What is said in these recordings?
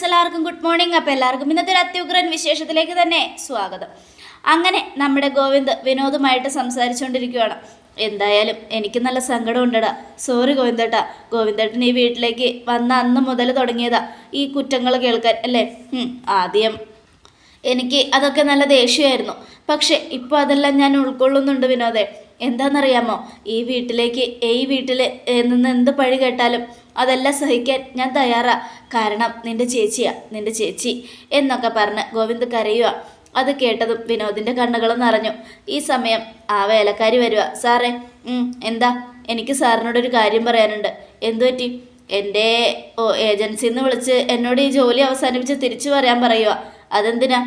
Friends എല്ലാവർക്കും good morning. അപ്പോൾ എല്ലാവർക്കും ഇന്നത്തെ ഒരു അത്യുഗ്രൻ വിശേഷത്തിലേക്ക് തന്നെ സ്വാഗതം. അങ്ങനെ നമ്മുടെ ഗോവിന്ദ് വിനോദുമായിട്ട് സംസാരിച്ചുകൊണ്ടിരിക്കുകയാണ് എന്തായാലും എനിക്ക് നല്ല സങ്കടം ഉണ്ടടാ സോറി ഗോവിന്ദേട്ടാ. ഗോവിന്ദേട്ടൻ ഈ വീട്ടിലേക്ക് വന്ന അന്ന് മുതൽ തുടങ്ങിയതാ ഈ കുറ്റങ്ങൾ കേൾക്കാൻ അല്ലേ? ആദ്യം എനിക്ക് അതൊക്കെ നല്ല ദേഷ്യമായിരുന്നു. പക്ഷേ ഇപ്പോൾ അതെല്ലാം ഞാൻ ഉൾക്കൊള്ളുന്നുണ്ട് വിനോദേ. എന്താണെന്നറിയാമോ? ഈ വീട്ടിലേക്ക് ഈ വീട്ടിൽ നിന്ന് എന്ത് പഴി കേട്ടാലും അതെല്ലാം സഹിക്കാൻ ഞാൻ തയ്യാറാ. കാരണം നിന്റെ ചേച്ചിയാ നിന്റെ ചേച്ചി എന്നൊക്കെ പറഞ്ഞ് ഗോവിന്ദ് കരയുക അത് കേട്ടതും വിനോദിന്റെ കണ്ണുകൾ നിറഞ്ഞു. ഈ സമയം ആ വേലക്കാരി വരിക സാറേ എന്താ? എനിക്ക് സാറിനോടൊരു കാര്യം പറയാനുണ്ട്. എന്തു പറ്റി? എന്റെ ഓ ഏജൻസിയിൽ നിന്ന് വിളിച്ച് എന്നോട് ഈ ജോലി അവസാനിപ്പിച്ച് തിരിച്ചു പറയാൻ പറയുക അതെന്തിനാ?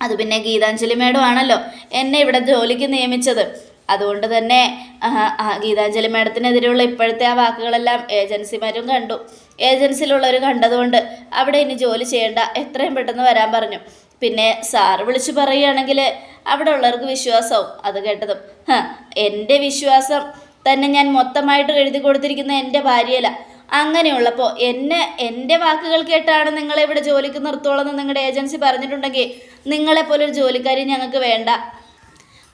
അത് പിന്നെ ഗീതാഞ്ജലി മേഡം ആണല്ലോ എന്നെ ഇവിടെ ജോലിക്ക് നിയമിച്ചത്. അതുകൊണ്ട് തന്നെ ഗീതാഞ്ജലി മാഡത്തിനെതിരെയുള്ള ഇപ്പോഴത്തെ ആ വാക്കുകളെല്ലാം ഏജൻസിമാരും കണ്ടു. ഏജൻസിയിലുള്ളവർ കണ്ടതുകൊണ്ട് അവിടെ ഇനി ജോലി ചെയ്യേണ്ട എത്രയും പെട്ടെന്ന് വരാൻ പറഞ്ഞു. പിന്നെ സാർ വിളിച്ചു പറയുകയാണെങ്കിൽ അവിടെ ഉള്ളവർക്ക് വിശ്വാസവും അത് കേട്ടതും. എന്റെ വിശ്വാസം തന്നെ ഞാൻ മൊത്തമായിട്ട് എഴുതി കൊടുത്തിരിക്കുന്ന എന്റെ ഭാര്യയല്ല. അങ്ങനെയുള്ളപ്പോൾ എന്നെ എന്റെ വാക്കുകൾ കേട്ടാണ് നിങ്ങളെ ഇവിടെ ജോലിക്ക് നിർത്തോളെന്ന് നിങ്ങളുടെ ഏജൻസി പറഞ്ഞിട്ടുണ്ടെങ്കിൽ നിങ്ങളെപ്പോലൊരു ജോലിക്കാരി ഞങ്ങൾക്ക് വേണ്ട.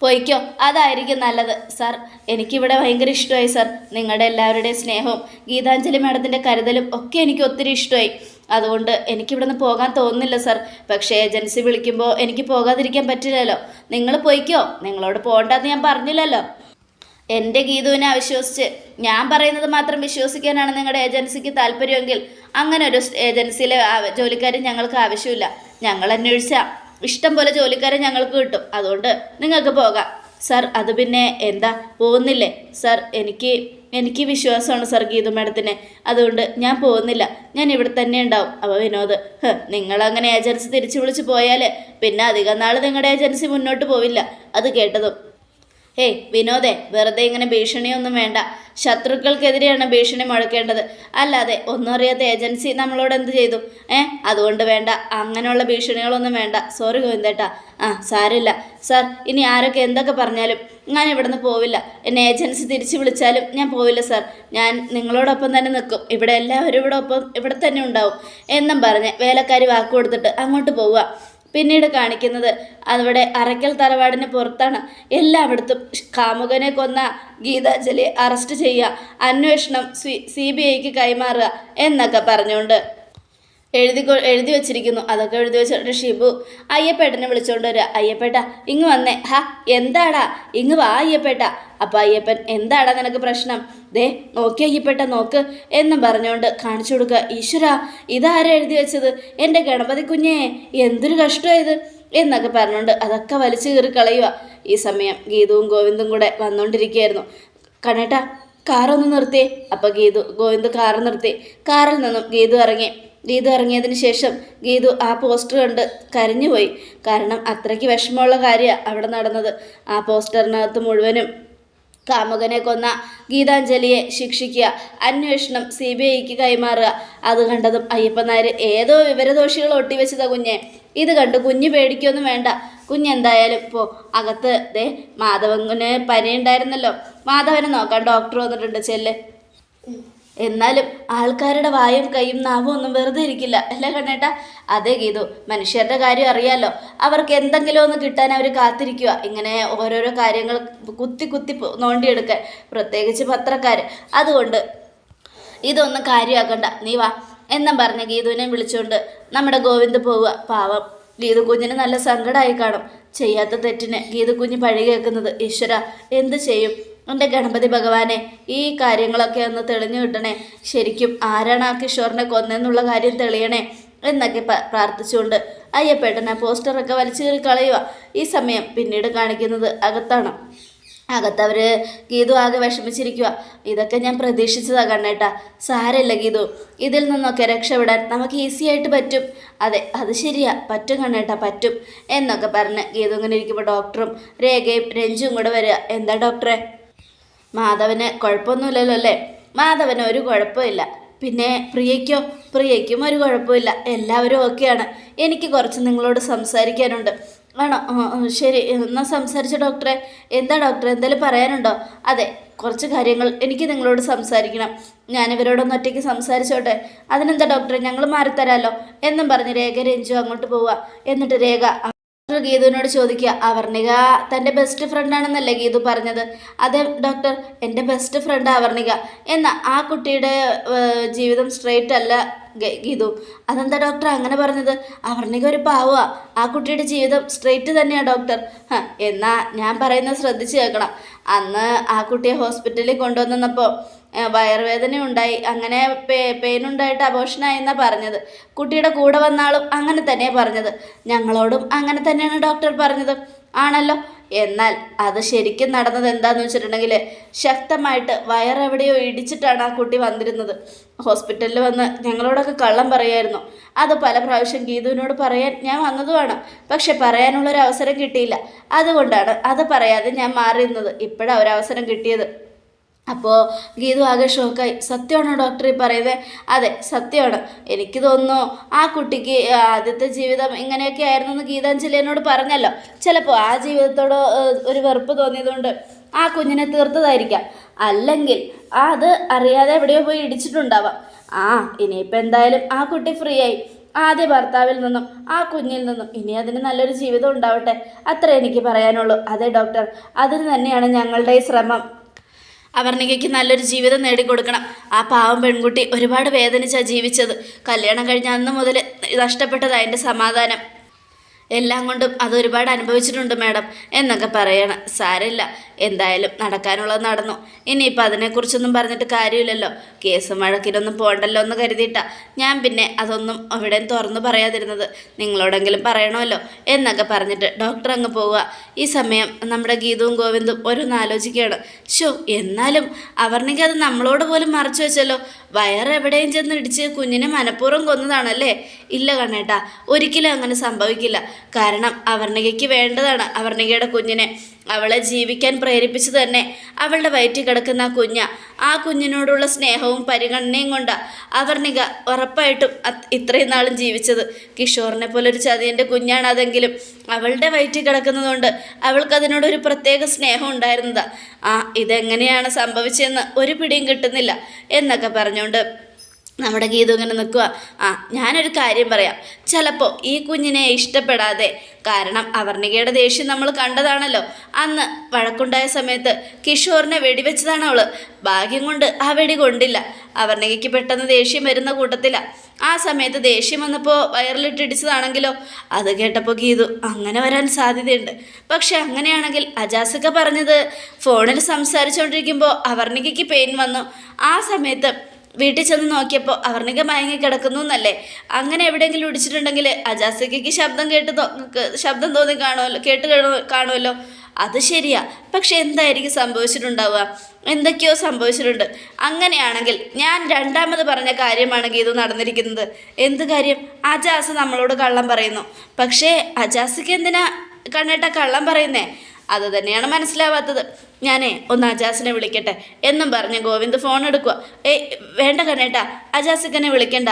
പോയിക്കോ. അതായിരിക്കും നല്ലത്. സാർ എനിക്കിവിടെ ഭയങ്കര ഇഷ്ടമായി സാർ. നിങ്ങളുടെ എല്ലാവരുടെയും സ്നേഹവും ഗീതാഞ്ജലി മാഡത്തിന്റെ കരുതലും ഒക്കെ എനിക്ക് ഒത്തിരി ഇഷ്ടമായി. അതുകൊണ്ട് എനിക്കിവിടെ നിന്ന് പോകാൻ തോന്നുന്നില്ല സാർ. പക്ഷേ ഏജൻസി വിളിക്കുമ്പോൾ എനിക്ക് പോകാതിരിക്കാൻ പറ്റില്ലല്ലോ. നിങ്ങൾ പോയിക്കോ. നിങ്ങളോട് പോകണ്ടെന്ന് ഞാൻ പറഞ്ഞില്ലല്ലോ. എന്റെ ഗീതുവിനെ അവിശ്വസിച്ച്. ഞാൻ പറയുന്നത് മാത്രം വിശ്വസിക്കാനാണ് നിങ്ങളുടെ ഏജൻസിക്ക് താല്പര്യമെങ്കിൽ. അങ്ങനെ ഒരു ഏജൻസിയിലെ ജോലിക്കാരും ഞങ്ങൾക്ക് ആവശ്യമില്ല. ഞങ്ങൾ അന്വേഷിച്ച. ഇഷ്ടം പോലെ ജോലിക്കാരെ ഞങ്ങൾക്ക് കിട്ടും. അതുകൊണ്ട് നിങ്ങൾക്ക് പോകാം. സാർ അത് പിന്നെ എന്താ? പോകുന്നില്ലേ? സാർ എനിക്ക് എനിക്ക് വിശ്വാസമാണ് സാർ ഗീതു മാഡത്തിന്. അതുകൊണ്ട് ഞാൻ പോകുന്നില്ല. ഞാൻ ഇവിടെ തന്നെ ഉണ്ടാവും. അപ്പോൾ വിനോദ് നിങ്ങളങ്ങനെ ഏജൻസി തിരിച്ചു വിളിച്ച് പോയാൽ പിന്നെ അധികം നാൾ നിങ്ങളുടെ ഏജൻസി മുന്നോട്ട് പോവില്ല. അത് കേട്ടതും ഹേയ് വിനോദേ വെറുതെ ഇങ്ങനെ ഭീഷണിയൊന്നും വേണ്ട. ശത്രുക്കൾക്കെതിരെയാണ് ഭീഷണി മുഴക്കേണ്ടത്. അല്ലാതെ ഒന്നും അറിയാത്ത ഏജൻസി നമ്മളോട് എന്ത് ചെയ്തു? ഏ അതുകൊണ്ട് വേണ്ട. അങ്ങനെയുള്ള ഭീഷണികളൊന്നും വേണ്ട. സോറി ഗോവിന്ദേട്ടാ. ആ സാരില്ല സാർ ഇനി ആരൊക്കെ എന്തൊക്കെ പറഞ്ഞാലും ഞാൻ ഇവിടുന്ന് പോവില്ല. എന്നെ ഏജൻസി തിരിച്ചു വിളിച്ചാലും ഞാൻ പോവില്ല സാർ. ഞാൻ നിങ്ങളോടൊപ്പം തന്നെ നിൽക്കും. ഇവിടെ എല്ലാവരും ഇവിടെ ഒപ്പം ഇവിടെ തന്നെ ഉണ്ടാവും. എന്നും പറഞ്ഞ് വേലക്കാരി വാക്ക് കൊടുത്തിട്ട് അങ്ങോട്ട് പോവുക. പിന്നീട് കാണിക്കുന്നത് അവിടെ അറയ്ക്കൽ തറവാടിന് പുറത്താണ്. എല്ലായിടത്തും കാമുകനെ കൊന്ന ഗീതാഞ്ജലി അറസ്റ്റ് ചെയ്യുക അന്വേഷണം സി ബി ഐക്ക് കൈമാറുക എന്നൊക്കെ പറഞ്ഞുകൊണ്ട്. എഴുതി എഴുതി വെച്ചിരിക്കുന്നു. അതൊക്കെ എഴുതി വെച്ചിട്ട് ഷിബു. അയ്യപ്പേട്ടനെ വിളിച്ചോണ്ട് വരിക അയ്യപ്പേട്ട ഇങ്ങ് വന്നേ. ഹാ എന്താടാ? ഇങ്ങ് വാ അയ്യപ്പേട്ട. അപ്പം അയ്യപ്പൻ എന്താടാ നിനക്ക് പ്രശ്നം? ദേ നോക്കി അയ്യപ്പേട്ട നോക്ക് എന്നും പറഞ്ഞുകൊണ്ട് കാണിച്ചു കൊടുക്കുക ഈശ്വര ഇതാരാ എഴുതി വെച്ചത്? എന്റെ ഗണപതി കുഞ്ഞേ എന്തൊരു കഷ്ടമായത് എന്നൊക്കെ പറഞ്ഞുകൊണ്ട് അതൊക്കെ വലിച്ചു കീറി കളയുക ഈ സമയം ഗീതവും ഗോവിന്ദും കൂടെ വന്നുകൊണ്ടിരിക്കുകയായിരുന്നു കണേട്ടാ കാറൊന്ന് നിർത്തി. അപ്പം ഗീതു ഗോവിന്ദ് കാറ് നിർത്തി. കാറിൽ നിന്നും ഗീതു ഇറങ്ങി. ഗീതു ഇറങ്ങിയതിന് ശേഷം ഗീതു ആ പോസ്റ്റർ കണ്ട് കരഞ്ഞുപോയി. കാരണം അത്രയ്ക്ക് വിഷമമുള്ള കാര്യമാണ് അവിടെ നടന്നത്. ആ പോസ്റ്ററിനകത്ത് മുഴുവനും കാമുകനെ കൊന്ന ഗീതാഞ്ജലിയെ ശിക്ഷിക്കുക അന്വേഷണം സി ബി ഐക്ക് കൈമാറുക. അത് കണ്ടതും അയ്യപ്പൻ നായർ ഏതോ വിവരദോഷികൾ ഒട്ടിവെച്ചതാ കുഞ്ഞെ. ഇത് കണ്ട് കുഞ്ഞ് പേടിക്കൊന്നും വേണ്ട. കുഞ്ഞെന്തായാലും ഇപ്പോൾ അകത്ത് ദേ മാധവന് പനി ഉണ്ടായിരുന്നല്ലോ മാധവനെ നോക്കാൻ ഡോക്ടർ വന്നിട്ടുണ്ട് ചെല്ല്. എന്നാലും ആൾക്കാരുടെ വായും കൈയും നാവും ഒന്നും വെറുതെ ഇരിക്കില്ല. അല്ലേ കണ്ണേട്ടാ? അതേ ഗീതു. മനുഷ്യരുടെ കാര്യം അറിയാലോ. അവർക്ക് എന്തെങ്കിലും ഒന്ന് കിട്ടാൻ അവർ കാത്തിരിക്കുക. ഇങ്ങനെ ഓരോരോ കാര്യങ്ങൾ കുത്തി കുത്തി നോണ്ടിയെടുക്കാൻ. പ്രത്യേകിച്ച് പത്രക്കാർ അതുകൊണ്ട് ഇതൊന്നും കാര്യമാക്കണ്ട നീ വാ. എന്നും പറഞ്ഞ ഗീതുവിനെ വിളിച്ചുകൊണ്ട് നമ്മുടെ ഗോവിന്ദ് പോവുക. പാവം. ഗീതു കുഞ്ഞിന് നല്ല സങ്കടമായി കാണും. ചെയ്യാത്ത തെറ്റിന് ഗീതു കുഞ്ഞ് പഴി കേൾക്കുന്നത്. ഈശ്വര എന്ത് ചെയ്യും? എന്റെ ഗണപതി ഭഗവാനെ. ഈ കാര്യങ്ങളൊക്കെ ഒന്ന് തെളിഞ്ഞു കിട്ടണേ. ശരിക്കും ആരാണ് ആ കിഷോറിനെ കൊന്നെന്നുള്ള കാര്യം തെളിയണേ എന്നൊക്കെ പ്രാർത്ഥിച്ചുകൊണ്ട് അയ്യപ്പേട്ടനെ പോസ്റ്ററൊക്കെ വലിച്ചു കയറി കളയുക ഈ സമയം പിന്നീട് കാണിക്കുന്നത് അകത്താണ്. അകത്തവർ ഗീതു ആകെ വിഷമിച്ചിരിക്കുക ഇതൊക്കെ ഞാൻ പ്രതീക്ഷിച്ചതാ കണ്ണേട്ടാ. സാരല്ല ഗീതു. ഇതിൽ നിന്നൊക്കെ രക്ഷപ്പെടാൻ നമുക്ക് ഈസി ആയിട്ട് പറ്റും. അതെ അത് ശരിയാ. പറ്റും കണ്ണേട്ടാ പറ്റും. എന്നൊക്കെ പറഞ്ഞ് ഗീതു ഇങ്ങനെ ഇരിക്കുമ്പോൾ ഡോക്ടറും രേഖയും രഞ്ജും കൂടെ വരിക എന്താ ഡോക്ടറെ മാധവന് കുഴപ്പമൊന്നുമില്ലല്ലോ അല്ലേ? മാധവന് ഒരു കുഴപ്പമില്ല പിന്നെ പ്രിയയ്ക്കോ? പ്രിയയ്ക്കും ഒരു കുഴപ്പമില്ല എല്ലാവരും ഓക്കെയാണ്. എനിക്ക് കുറച്ച് നിങ്ങളോട് സംസാരിക്കാനുണ്ട്. ആണോ? ശരി. എന്നാൽ സംസാരിച്ച ഡോക്ടറെ. എന്താ ഡോക്ടറെ? എന്തെങ്കിലും പറയാനുണ്ടോ? അതെ കുറച്ച് കാര്യങ്ങൾ എനിക്ക് നിങ്ങളോട് സംസാരിക്കണം. ഞാൻ ഇവരോടൊന്ന് ഒറ്റയ്ക്ക് സംസാരിച്ചോട്ടെ. അതിനെന്താ ഡോക്ടറെ? ഞങ്ങൾ മാറിത്തരാമല്ലോ എന്നും പറഞ്ഞ് രേഖ രഞ്ജു അങ്ങോട്ട് പോവുക എന്നിട്ട് രേഖ ഡോക്ടർ ഗീതുവിനോട് ചോദിക്കുക അവർണിക തന്റെ ബെസ്റ്റ് ഫ്രണ്ടാണെന്നല്ലേ ഗീതു പറഞ്ഞത്? അതെ ഡോക്ടർ എന്റെ ബെസ്റ്റ് ഫ്രണ്ട് അവർണിക. എന്ന ആ കുട്ടിയുടെ ജീവിതം സ്ട്രെയിറ്റ് അല്ല ഗീതു. അതെന്താ ഡോക്ടർ അങ്ങനെ പറഞ്ഞത്? അവർണിക ഒരു പാവുക ആ കുട്ടിയുടെ ജീവിതം സ്ട്രെയിറ്റ് തന്നെയാണ് ഡോക്ടർ എന്നാൽ ഞാൻ പറയുന്നത് ശ്രദ്ധിച്ച് കേൾക്കണം. അന്ന് ആ കുട്ടിയെ ഹോസ്പിറ്റലിൽ കൊണ്ടുവന്നപ്പോൾ വയറുവേദന ഉണ്ടായി. അങ്ങനെ പേ പെയിനുണ്ടായിട്ട് ഉണ്ടായിട്ട് അബോഷനായി എന്നാണ് പറഞ്ഞത്. കുട്ടിയുടെ കൂടെ വന്നാളും അങ്ങനെ തന്നെയാണ് പറഞ്ഞത്. ഞങ്ങളോടും അങ്ങനെ തന്നെയാണ് ഡോക്ടർ പറഞ്ഞത്. ആണല്ലോ. എന്നാൽ അത് ശരിക്കും നടന്നത് എന്താന്ന് വെച്ചിട്ടുണ്ടെങ്കിൽ ശക്തമായിട്ട് വയറെവിടെയോ ഇടിച്ചിട്ടാണ് ആ കുട്ടി വന്നിരുന്നത്. ഹോസ്പിറ്റലിൽ വന്ന് ഞങ്ങളോടൊക്കെ കള്ളം പറയായിരുന്നു. അത് പല പ്രാവശ്യം ഗീതുവിനോട് പറയാൻ ഞാൻ വന്നതുമാണ്. പക്ഷെ പറയാനുള്ളൊരു അവസരം കിട്ടിയില്ല. അതുകൊണ്ടാണ് അത് പറയാതെ ഞാൻ മാറിയിരുന്നത്. ഇപ്പോഴാണ് ഒരവസരം കിട്ടിയത്. അപ്പോൾ ഗീതു ആകെ ഷോക്കായി. സത്യമാണോ ഡോക്ടർ ഈ പറയുന്നത് അതെ സത്യമാണ്. എനിക്ക് തോന്നുന്നു ആ കുട്ടിക്ക് ആദ്യത്തെ ജീവിതം ഇങ്ങനെയൊക്കെ ആയിരുന്നു എന്ന് ഗീതാഞ്ജലി എന്നോട് പറഞ്ഞല്ലോ. ചിലപ്പോൾ ആ ജീവിതത്തോട് ഒരു വെറുപ്പ് തോന്നിയതുകൊണ്ട് ആ കുഞ്ഞിനെ തീർത്തതായിരിക്കാം. അല്ലെങ്കിൽ അത് അറിയാതെ എവിടെയോ പോയി ഇടിച്ചിട്ടുണ്ടാവാം. ആ ഇനിയിപ്പോൾ എന്തായാലും ആ കുട്ടി ഫ്രീ ആയി ആദ്യ ഭർത്താവിൽ നിന്നും ആ കുഞ്ഞിൽ നിന്നും ഇനി അതിന് നല്ലൊരു ജീവിതം ഉണ്ടാവട്ടെ. അത്ര എനിക്ക് പറയാനുള്ളൂ. അതെ ഡോക്ടർ. അതിന് തന്നെയാണ് ഞങ്ങളുടെ ഈ ശ്രമം. അവർണികയ്ക്ക് നല്ലൊരു ജീവിതം നേടിക്കൊടുക്കണം. ആ പാവം പെൺകുട്ടി ഒരുപാട് വേദനിച്ചാണ് ജീവിച്ചത്. കല്യാണം കഴിഞ്ഞ അന്ന് മുതൽ നഷ്ടപ്പെട്ടതാണ് അതിന്റെ സമാധാനം. എല്ലാം കൊണ്ടും അതൊരുപാട് അനുഭവിച്ചിട്ടുണ്ട് മാഡം എന്നൊക്കെ പറയണം. സാരമില്ല. എന്തായാലും നടക്കാനുള്ളത് നടന്നു. ഇനിയിപ്പോൾ അതിനെക്കുറിച്ചൊന്നും പറഞ്ഞിട്ട് കാര്യമില്ലല്ലോ. കേസ് വഴക്കിനൊന്നും പോകണ്ടല്ലോ എന്ന് കരുതിയിട്ടാ. ഞാൻ പിന്നെ അതൊന്നും അവിടെ തുറന്നു പറയാതിരുന്നത്. നിങ്ങളോടെങ്കിലും പറയണമല്ലോ എന്നൊക്കെ പറഞ്ഞിട്ട് ഡോക്ടർ അങ്ങ് പോവുക. ഈ സമയം നമ്മുടെ ഗീതവും ഗോവിന്ദും ഓരോന്ന് ആലോചിക്കുകയാണ്. ഷോ എന്നാലും അവർണിക്ക് അത് നമ്മളോട് പോലും മറച്ചു വെച്ചല്ലോ. വയറെവിടെയും ചെന്ന് ഇടിച്ച് കുഞ്ഞിനെ മനഃപൂർവം കൊന്നതാണല്ലേ? ഇല്ല കണ്ണേട്ടാ ഒരിക്കലും അങ്ങനെ സംഭവിക്കില്ല. കാരണം അവർണികയ്ക്ക് വേണ്ടതാണ്. അവർണികയുടെ കുഞ്ഞിനെ അവളെ ജീവിക്കാൻ പ്രേരിപ്പിച്ചു തന്നെ അവളുടെ വയറ്റിൽ കിടക്കുന്ന കുഞ്ഞ ആ കുഞ്ഞിനോടുള്ള സ്നേഹവും പരിഗണനയും കൊണ്ട് അവർണിക ഉറപ്പായിട്ടും ഇത്രയും നാളും ജീവിച്ചത്. കിഷോറിനെ പോലെ ഒരു ചതിയന്റെ കുഞ്ഞാണ് അതെങ്കിലും അവളുടെ വയറ്റിൽ കിടക്കുന്നതുകൊണ്ട് അവൾക്ക് അതിനോടൊരു പ്രത്യേക സ്നേഹം ഉണ്ടായിരുന്നതാ. ആ ഇതെങ്ങനെയാണ് സംഭവിച്ചതെന്ന് ഒരു പിടിയും കിട്ടുന്നില്ല എന്നൊക്കെ പറഞ്ഞുകൊണ്ട് നമ്മുടെ ഗീതു ഇങ്ങനെ നിൽക്കുക ആ ഞാനൊരു കാര്യം പറയാം. ചിലപ്പോൾ ഈ കുഞ്ഞിനെ ഇഷ്ടപ്പെടാതെ കാരണം അവർണികയുടെ ദേഷ്യം നമ്മൾ കണ്ടതാണല്ലോ. അന്ന് വഴക്കുണ്ടായ സമയത്ത് കിഷോറിനെ വെടിവെച്ചതാണ് അവൾ ഭാഗ്യം കൊണ്ട് ആ വെടി കൊണ്ടില്ല. അവർണികയ്ക്ക് പെട്ടെന്ന് ദേഷ്യം വരുന്ന കൂട്ടത്തിലാണ് ആ സമയത്ത് ദേഷ്യം വന്നപ്പോൾ വയറിലിട്ടിടിച്ചതാണെങ്കിലോ? അത് കേട്ടപ്പോൾ ഗീതു അങ്ങനെ വരാൻ സാധ്യതയുണ്ട്. പക്ഷെ അങ്ങനെയാണെങ്കിൽ അജാസിക്ക പറഞ്ഞത് ഫോണിൽ സംസാരിച്ചുകൊണ്ടിരിക്കുമ്പോൾ അവർണികയ്ക്ക് പെയിൻ വന്നു. ആ സമയത്ത് വീട്ടിൽ ചെന്ന് നോക്കിയപ്പോൾ അവർണിക മയങ്ങി കിടക്കുന്നു എന്നല്ലേ? അങ്ങനെ എവിടെയെങ്കിലും ഇടിച്ചിട്ടുണ്ടെങ്കിൽ അജാസികയ്ക്ക് ശബ്ദം കേട്ട് ശബ്ദം തോന്നി കാണുമല്ലോ കേട്ട് കാണു- കാണുമല്ലോ അത് ശരിയാ. പക്ഷെ എന്തായിരിക്കും സംഭവിച്ചിട്ടുണ്ടാവുക? എന്തൊക്കെയോ സംഭവിച്ചിട്ടുണ്ട്. അങ്ങനെയാണെങ്കിൽ ഞാൻ രണ്ടാമത് പറഞ്ഞ കാര്യമാണ് ഇത് നടന്നിരിക്കുന്നത്. എന്ത് കാര്യം? അജാസ് നമ്മളോട് കള്ളം പറയുന്നു. പക്ഷേ അജാസിക്ക് എന്തിനാ കണ്ണേട്ട കള്ളം പറയുന്നേ? അത് തന്നെയാണ് മനസ്സിലാവാത്തത്. ഞാനേ ഒന്ന് അജാസിനെ വിളിക്കട്ടെ. എന്നും പറഞ്ഞ് ഗോവിന്ദ് ഫോൺ എടുക്കുക ഏയ് വേണ്ട കണ്ണേട്ടാ അജാസിക്കനെ വിളിക്കണ്ട.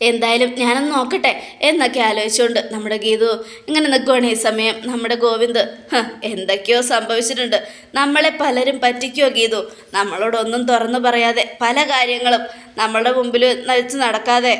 എന്തായാലും ഞാനൊന്ന് നോക്കട്ടെ എന്നൊക്കെ ആലോചിച്ചുകൊണ്ട് നമ്മുടെ ഗീതു ഇങ്ങനെ നിൽക്കുവാണ് ഈ സമയം. നമ്മുടെ ഗോവിന്ദ് "ഹ്, എന്തൊക്കെയോ സംഭവിച്ചിട്ടുണ്ട്. നമ്മളെ പലരും പറ്റിക്കോ ഗീതു? നമ്മളോടൊന്നും തുറന്നു പറയാതെ പല കാര്യങ്ങളും നമ്മളുടെ മുമ്പിൽ വെച്ച് നടക്കാതെ.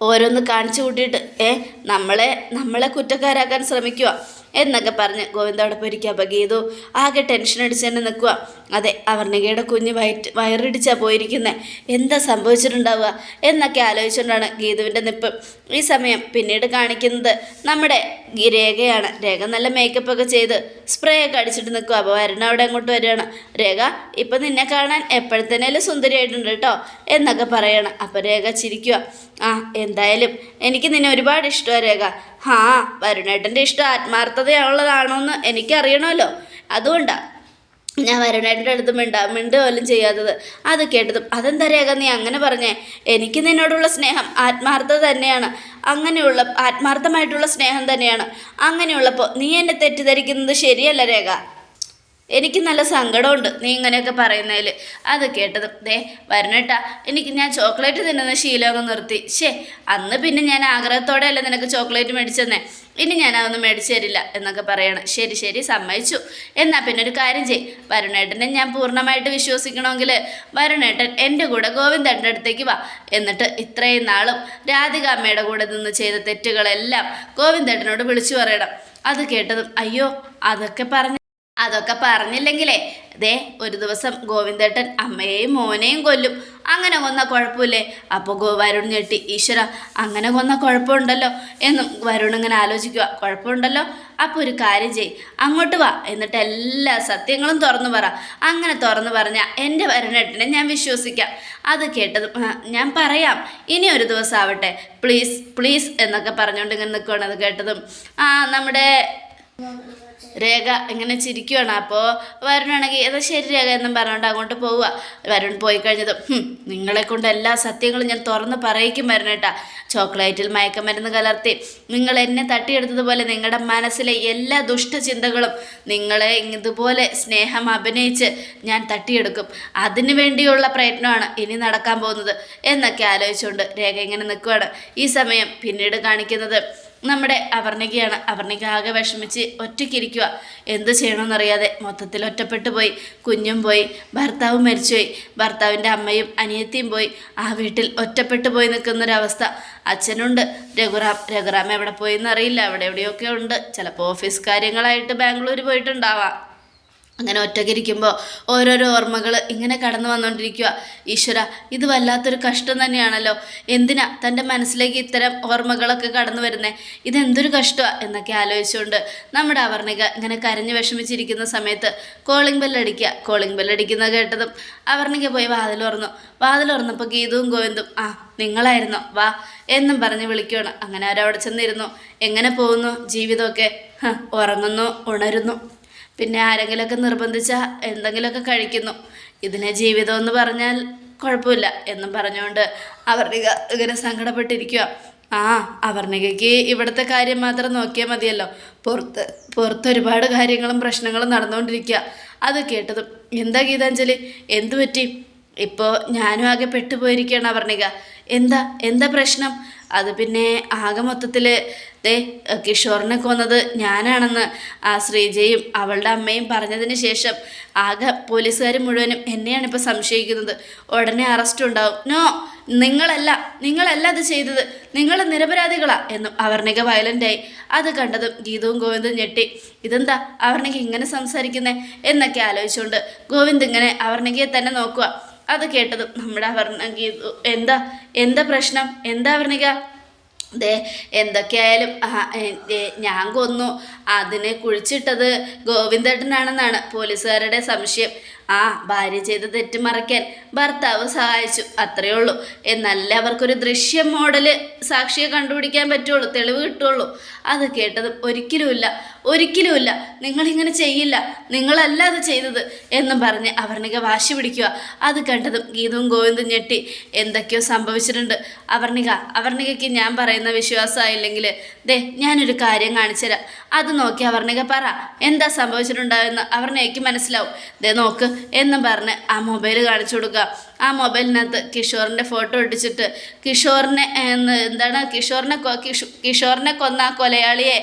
ഓരോന്ന് കാണിച്ചു കൂട്ടിയിട്ട് ഏ നമ്മളെ നമ്മളെ കുറ്റക്കാരാക്കാൻ ശ്രമിക്കുക എന്നൊക്കെ പറഞ്ഞ് ഗോവിന്ദ പോയിരിക്കുക. അപ്പം ഗീതു ആകെ ടെൻഷൻ അടിച്ച് തന്നെ നിൽക്കുക. അതെ അവർണികയുടെ കുഞ്ഞ് വയറ്റ് വയറിടിച്ചാണ് പോയിരിക്കുന്നത് എന്താ സംഭവിച്ചിട്ടുണ്ടാവുക? എന്നൊക്കെ ആലോചിച്ചുകൊണ്ടാണ് ഗീതുവിന്റെ നിപ്പ്. ഈ സമയം പിന്നീട് കാണിക്കുന്നത് നമ്മുടെ രേഖയാണ്. രേഖ നല്ല മേക്കപ്പ് ഒക്കെ ചെയ്ത് സ്പ്രേ ഒക്കെ അടിച്ചിട്ട് നിൽക്കുക. അപ്പോൾ വരണ അവിടെ അങ്ങോട്ട് വരികയാണ്. രേഖ ഇപ്പം നിന്നെ കാണാൻ എപ്പോഴത്തേനേലും സുന്ദരിയായിട്ടുണ്ട് കേട്ടോ എന്നൊക്കെ പറയണം. അപ്പോൾ രേഖ ചിരിക്കുക. ആ എന്തായാലും എനിക്ക് നിന്നെ ഒരുപാട് ഇഷ്ടമാണ് രേഖ. ഹാ. വരുണേട്ടന്റെ ഇഷ്ടം ആത്മാർത്ഥതയുള്ളതാണോ എന്ന് എനിക്കറിയണമല്ലോ. അതുകൊണ്ടാണ് ഞാൻ വരുണേട്ടന്റെ അടുത്ത് മിണ്ടാ മിണ്ട പോലും ചെയ്യാത്തത്. അത് കേട്ടതും അതെന്താ രേഖ നീ അങ്ങനെ പറഞ്ഞേ? എനിക്ക് നിന്നോടുള്ള സ്നേഹം ആത്മാർത്ഥത തന്നെയാണ്. അങ്ങനെയുള്ള ആത്മാർത്ഥമായിട്ടുള്ള സ്നേഹം തന്നെയാണ്. അങ്ങനെയുള്ളപ്പോൾ നീ എന്നെ തെറ്റിദ്ധരിക്കുന്നത് ശരിയല്ല രേഖ. എനിക്ക് നല്ല സങ്കടമുണ്ട് നീ ഇങ്ങനെയൊക്കെ പറയുന്നതിൽ അത് കേട്ടത് ദേ വരണട്ടാ എനിക്ക് ഞാൻ ചോക്ലേറ്റ് തിന്നുന്ന ശീലമൊക്കെ നിർത്തി. ശേ അന്ന് പിന്നെ ഞാൻ ആഗ്രഹത്തോടെ അല്ലേ നിനക്ക് ചോക്ലേറ്റ് മേടിച്ചെന്നേ. ഇനി ഞാൻ അതൊന്നും മേടിച്ചു തരില്ല എന്നൊക്കെ പറയണം. ശരി ശരി സമ്മതിച്ചു. എന്നാൽ പിന്നെ ഒരു കാര്യം ചെയ് വരുണേട്ടനെ ഞാൻ പൂർണമായിട്ട് വിശ്വസിക്കണമെങ്കിൽ വരുണേട്ടൻ എന്റെ കൂടെ ഗോവിന്ദന്റെ അടുത്തേക്ക് വാ. എന്നിട്ട് ഇത്രയും നാളും രാധിക അമ്മയുടെ കൂടെ നിന്ന് ചെയ്ത തെറ്റുകളെല്ലാം ഗോവിന്ദേട്ടനോട് വിളിച്ചു പറയണം. അത് കേട്ടതും അയ്യോ അതൊക്കെ പറഞ്ഞ അതൊക്കെ പറഞ്ഞില്ലെങ്കിലേ ദേ ഒരു ദിവസം ഗോവിന്ദേട്ടൻ അമ്മയെയും മോനെയും കൊല്ലും. അങ്ങനെ കൊന്ന കുഴപ്പമില്ലേ? അപ്പോൾ ഗോ വരുൺ ഞെട്ടി ഈശ്വര അങ്ങനെ കൊന്ന കുഴപ്പമുണ്ടല്ലോ എന്നും വരുൺ ഇങ്ങനെ ആലോചിക്കുക കുഴപ്പമുണ്ടല്ലോ? അപ്പോൾ ഒരു കാര്യം ചെയ് അങ്ങോട്ട് വാ. എന്നിട്ട് എല്ലാ സത്യങ്ങളും തുറന്നു പറ. അങ്ങനെ തുറന്നു പറഞ്ഞാൽ എന്റെ വരുണേട്ടനെ ഞാൻ വിശ്വസിക്കാം. അത് കേട്ടത് ഞാൻ പറയാം. ഇനി ഒരു ദിവസം ആവട്ടെ. പ്ലീസ് പ്ലീസ് എന്നൊക്കെ പറഞ്ഞുകൊണ്ട് ഇങ്ങനെ നിൽക്കുകയാണ് അത് കേട്ടതും. ആ നമ്മുടെ രേഖ ഇങ്ങനെ ചിരിക്കുവാണ്. അപ്പോൾ വരുണാണെങ്കിൽ ഏതാ ശരി രേഖ എന്നും പറഞ്ഞുകൊണ്ട് അങ്ങോട്ട് പോവുക വരുൺ പോയി കഴിഞ്ഞതും "ഹും, നിങ്ങളെ കൊണ്ട് എല്ലാ സത്യങ്ങളും ഞാൻ തുറന്ന് പറയിക്കും വരണേട്ടാ. ചോക്ലേറ്റിൽ മയക്കമരുന്ന് കലർത്തി നിങ്ങൾ എന്നെ തട്ടിയെടുത്തതുപോലെ നിങ്ങളുടെ മനസ്സിലെ എല്ലാ ദുഷ്ടചിന്തകളും നിങ്ങളെ ഇതുപോലെ സ്നേഹം അഭിനയിച്ച് ഞാൻ തട്ടിയെടുക്കും. അതിനു വേണ്ടിയുള്ള പ്രയത്നമാണ് ഇനി നടക്കാൻ പോകുന്നത് എന്നൊക്കെ ആലോചിച്ചുകൊണ്ട് രേഖ ഇങ്ങനെ നിൽക്കുകയാണ് ഈ സമയം പിന്നീട് കാണിക്കുന്നത് നമ്മുടെ അവർണികയാണ് അവർണിക ആകെ വിഷമിച്ച് ഒറ്റയ്ക്കിരിക്കുക എന്ത് ചെയ്യണമെന്നറിയാതെ മൊത്തത്തിൽ ഒറ്റപ്പെട്ടു പോയി. കുഞ്ഞും പോയി. ഭർത്താവും മരിച്ചുപോയി. ഭർത്താവിന്റെ അമ്മയും അനിയത്തിയും പോയി. ആ വീട്ടിൽ ഒറ്റപ്പെട്ടു പോയി നിൽക്കുന്നൊരവസ്ഥ. അച്ഛനുണ്ട്. രഘുറാം. രഘുറാം എവിടെ പോയി എന്നറിയില്ല അവിടെ എവിടെയൊക്കെ ഉണ്ട്. ചിലപ്പോൾ ഓഫീസ് കാര്യങ്ങളായിട്ട് ബാംഗ്ലൂർ പോയിട്ടുണ്ടാവാം. അങ്ങനെ ഒറ്റയ്ക്കിരിക്കുമ്പോൾ ഓരോരോ ഓർമ്മകൾ ഇങ്ങനെ കടന്നു വന്നുകൊണ്ടിരിക്കുക ഈശ്വര ഇത് വല്ലാത്തൊരു കഷ്ടം തന്നെയാണല്ലോ. എന്തിനാ തന്റെ മനസ്സിലേക്ക് ഇത്തരം ഓർമ്മകളൊക്കെ കടന്നു വരുന്നേ? ഇതെന്തൊരു കഷ്ടമാണ് എന്നൊക്കെ ആലോചിച്ചുകൊണ്ട് നമ്മുടെ അവർണിക ഇങ്ങനെ കരഞ്ഞു വിഷമിച്ചിരിക്കുന്ന സമയത്ത് കോളിംഗ് ബെല്ലടിക്കുക കോളിംഗ് ബെല്ലടിക്കുന്നത് കേട്ടതും അവർണിക പോയി വാതിൽ തുറന്നു. വാതിൽ തുറന്നപ്പോൾ ഗീതവും ഗോവിന്ദും ആ നിങ്ങളായിരുന്നോ വാ എന്നും പറഞ്ഞ് വിളിക്കുകയാണ് അങ്ങനെ അവരവിടെ ചെന്നിരുന്നു. എങ്ങനെ പോകുന്നു? ജീവിതമൊക്കെ ഉറങ്ങുന്നു ഉണരുന്നു. പിന്നെ ആരെങ്കിലുമൊക്കെ നിർബന്ധിച്ചാൽ എന്തെങ്കിലുമൊക്കെ കഴിക്കുന്നു. ഇതിനെ ജീവിതം എന്ന് പറഞ്ഞാൽ കുഴപ്പമില്ല എന്നും പറഞ്ഞുകൊണ്ട് അവർണിക ഇങ്ങനെ സങ്കടപ്പെട്ടിരിക്കുക ആ അവർണികയ്ക്ക് ഇവിടുത്തെ കാര്യം മാത്രം നോക്കിയാൽ മതിയല്ലോ. പുറത്ത് ഒരുപാട് കാര്യങ്ങളും പ്രശ്നങ്ങളും നടന്നുകൊണ്ടിരിക്കുക അത് കേട്ടതും എന്താ ഗീതാഞ്ജലി? എന്തു പറ്റി? ഇപ്പോൾ ഞാനും ആകെ പെട്ടുപോയിരിക്കുകയാണ് അവർണിക. എന്താ? എന്താ പ്രശ്നം? അത് പിന്നെ ആകെ മൊത്തത്തിൽ ദേ കിഷോറിനെ കൊന്നത് ഞാനാണെന്ന് ആ ശ്രീജയും അവളുടെ അമ്മയും പറഞ്ഞതിന് ശേഷം ആകെ പോലീസുകാർ മുഴുവനും എന്നെയാണ് ഇപ്പോൾ സംശയിക്കുന്നത്. ഉടനെ അറസ്റ്റ് ഉണ്ടാവും. നോ നിങ്ങളല്ല നിങ്ങളല്ല അത് ചെയ്തത്. നിങ്ങൾ നിരപരാധികളാ എന്നും അവർണിക വയലന്റായി അത് കണ്ടതും ഗീതവും ഗോവിന്ദും ഞെട്ടി. ഇതെന്താ? അവർണിക ഇങ്ങനെ സംസാരിക്കുന്നേ? എന്നൊക്കെ ആലോചിച്ചുകൊണ്ട് ഗോവിന്ദ് ഇങ്ങനെ അവർണികയെ തന്നെ നോക്കുക അത് കേട്ടതും നമ്മുടെ അവർണ ഗീതു. എന്താ എന്താ പ്രശ്നം? എന്താ അവർണിക ദേ എന്തൊക്കെയായാലും ഞാൻ കൊന്നു. അതിനെ കുഴിച്ചിട്ടത് ഗോവിന്ദേട്ടനാണെന്നാണ് പോലീസുകാരുടെ സംശയം. ആ ഭാര്യ ചെയ്ത തെറ്റ് മറയ്ക്കാൻ ഭർത്താവ് സഹായിച്ചു അത്രയേ ഉള്ളൂ. എന്നല്ല അവർക്കൊരു ദൃശ്യ മോഡൽ സാക്ഷിയെ കണ്ടുപിടിക്കാൻ പറ്റുള്ളൂ തെളിവ് കിട്ടുള്ളൂ. അത് കേട്ടതും ഒരിക്കലുമില്ല ഒരിക്കലുമില്ല. നിങ്ങളിങ്ങനെ ചെയ്യില്ല നിങ്ങളല്ല അത് ചെയ്തത് എന്നും പറഞ്ഞ് അവർണിക വാശി പിടിക്കുക. അത് കണ്ടതും ഗീതവും ഗോവിന്ദും ഞെട്ടി. എന്തൊക്കെയോ സംഭവിച്ചിട്ടുണ്ട്. അവർണിക അവർണികയ്ക്ക് ഞാൻ പറയുന്ന വിശ്വാസമായില്ലെങ്കിൽ ദേ ഞാനൊരു കാര്യം കാണിച്ചുതരാം. അത് നോക്കി അവർണിക പറ എന്താ സംഭവിച്ചിട്ടുണ്ടാവുമെന്ന് അവർണികയ്ക്ക് മനസ്സിലാവും. ദേ നോക്ക് എന്നും പറഞ്ഞ് ആ മൊബൈൽ കാണിച്ചു കൊടുക്കുക. ആ മൊബൈലിനകത്ത് കിഷോറിന്റെ ഫോട്ടോ ഒട്ടിച്ചിട്ട് കിഷോറിനെ എന്താണ്? കിഷോറിനെ കിഷോറിനെ കൊന്ന ആ കൊലയാളിയെ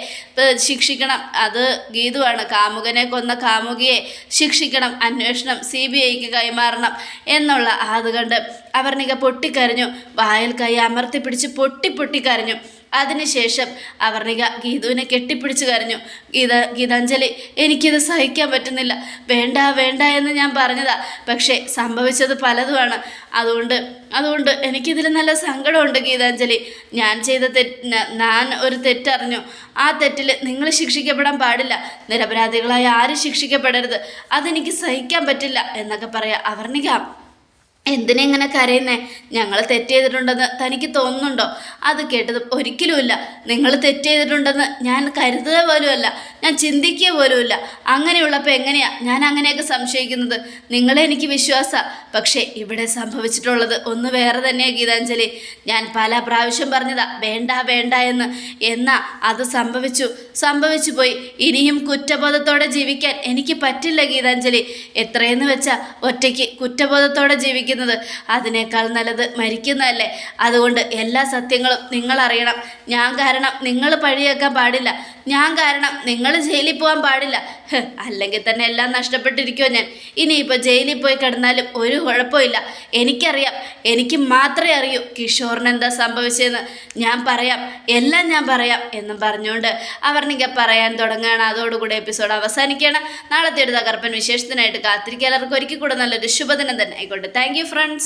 ശിക്ഷിക്കണം. അത് ഗീതുവാണ്. കാമുകനെ കൊന്ന കാമുകിയെ ശിക്ഷിക്കണം. അന്വേഷണം സി ബി ഐക്ക് കൈമാറണം എന്നുള്ള അത് അവർ അവർണിക പൊട്ടിക്കരഞ്ഞു. വായൽ കൈ അമർത്തി പിടിച്ച് പൊട്ടി പൊട്ടിക്കരഞ്ഞു. അതിനുശേഷം അവർണിക ഗീതുവിനെ കെട്ടിപ്പിടിച്ചു കരഞ്ഞു. ഗീത ഗീതാഞ്ജലി എനിക്കിത് സഹിക്കാൻ പറ്റുന്നില്ല. വേണ്ട വേണ്ട എന്ന് ഞാൻ പറഞ്ഞതാ. പക്ഷേ സംഭവിച്ചത് പലതുമാണ്. അതുകൊണ്ട് അതുകൊണ്ട് എനിക്കിതിൽ നല്ല സങ്കടമുണ്ട് ഗീതാഞ്ജലി. ഞാൻ ചെയ്ത തെറ്റ് ഞാൻ ഒരു തെറ്ററിഞ്ഞു. ആ തെറ്റിൽ നിങ്ങൾ ശിക്ഷിക്കപ്പെടാൻ പാടില്ല. നിരപരാധികളായ ആരും ശിക്ഷിക്കപ്പെടരുത്. അതെനിക്ക് സഹിക്കാൻ പറ്റില്ല എന്നൊക്കെ പറയാം അവർണിക എന്തിനാ ഇങ്ങനെ കരയുന്നേ? ഞങ്ങൾ തെറ്റ് ചെയ്തിട്ടുണ്ടെന്ന് തനിക്ക് തോന്നുന്നുണ്ടോ? അത് കേട്ടത് ഒരിക്കലുമില്ല. നിങ്ങൾ തെറ്റ് ചെയ്തിട്ടുണ്ടെന്ന് ഞാൻ കരുതുക പോലുമല്ല. ഞാൻ ചിന്തിക്കുക പോലുമില്ല. അങ്ങനെയുള്ളപ്പോൾ എങ്ങനെയാ ഞാൻ അങ്ങനെയൊക്കെ സംശയിക്കുന്നത്? നിങ്ങളെ എനിക്ക് വിശ്വാസ. പക്ഷേ ഇവിടെ സംഭവിച്ചിട്ടുള്ളത് ഒന്ന് വേറെ തന്നെയാണ് ഗീതാഞ്ജലി. ഞാൻ പല പ്രാവശ്യം പറഞ്ഞതാ വേണ്ട വേണ്ട എന്ന്. എന്നാ അത് സംഭവിച്ചു. സംഭവിച്ചു പോയി. ഇനിയും കുറ്റബോധത്തോടെ ജീവിക്കാൻ എനിക്ക് പറ്റില്ല ഗീതാഞ്ജലി. എത്രയെന്ന് വെച്ചാൽ ഒറ്റയ്ക്ക് കുറ്റബോധത്തോടെ ജീവിക്കുന്നത് അതിനേക്കാൾ നല്ലത് മരിക്കുന്നതല്ലേ? അതുകൊണ്ട് എല്ലാ സത്യങ്ങളും നിങ്ങൾ അറിയണം. ഞാൻ കാരണം നിങ്ങൾ പഴിയേക്കാൻ പാടില്ല. ഞാൻ കാരണം നിങ്ങൾ ജയിലിൽ പോകാൻ പാടില്ല. അല്ലെങ്കിൽ തന്നെ എല്ലാം നഷ്ടപ്പെട്ടിരിക്കുമോ ഞാൻ. ഇനിയിപ്പോൾ ജയിലിൽ പോയി കിടന്നാലും ഒരു കുഴപ്പമില്ല. എനിക്കറിയാം. എനിക്ക് മാത്രമേ അറിയൂ കിഷോറിന് എന്താ സംഭവിച്ചതെന്ന്. ഞാൻ പറയാം. എല്ലാം ഞാൻ പറയാം എന്നും പറഞ്ഞുകൊണ്ട് അവർണിക പറയാൻ തുടങ്ങുകയാണ്. അതോടുകൂടി എപ്പിസോഡ് അവസാനിക്കുകയാണ്. നാളത്തെ ഒരു തകർപ്പൻ വിശേഷത്തിനായിട്ട് കാത്തിരിക്കുക. എല്ലാവർക്കും ഒരിക്കൽ കൂടെ നല്ലൊരു ശുഭദിനം തന്നെ ആയിക്കോട്ടെ. Thank you friends